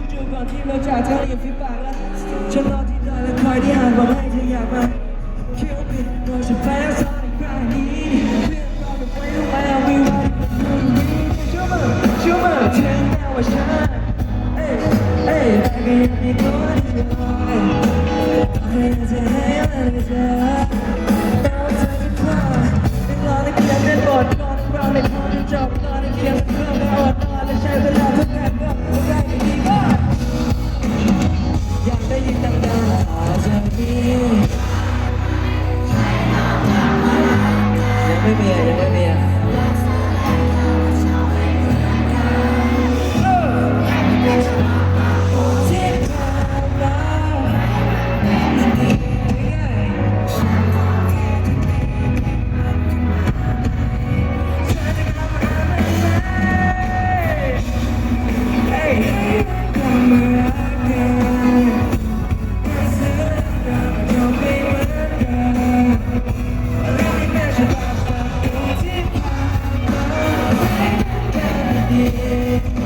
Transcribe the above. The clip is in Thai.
ก่อนที่เราจากเธออย่าฟิปากแล้วฉันรอที่ได้และคอยที่ห่างบอกให้เธออยากมาคิว่าผิดโดนฉันแพ้ซ้อนครั้งนี้เรื่อนเราเป็นไว้รู้ไหมาวิวว่าชื่อมั้ยเชื่อเธอแน่ว่าฉันเอ้ยเอ้ยแต่ก็ยังมีตัวเดียวให้เธอให้เธอแต่ว่าเธอจะพลาดไม่รอในเขียนเป็นบทก่อนเราในพอจะจบตอนในเขียนเรื่องแล้วตอนและใช้เวลาทุกแผ่นก็ได้ Yeah.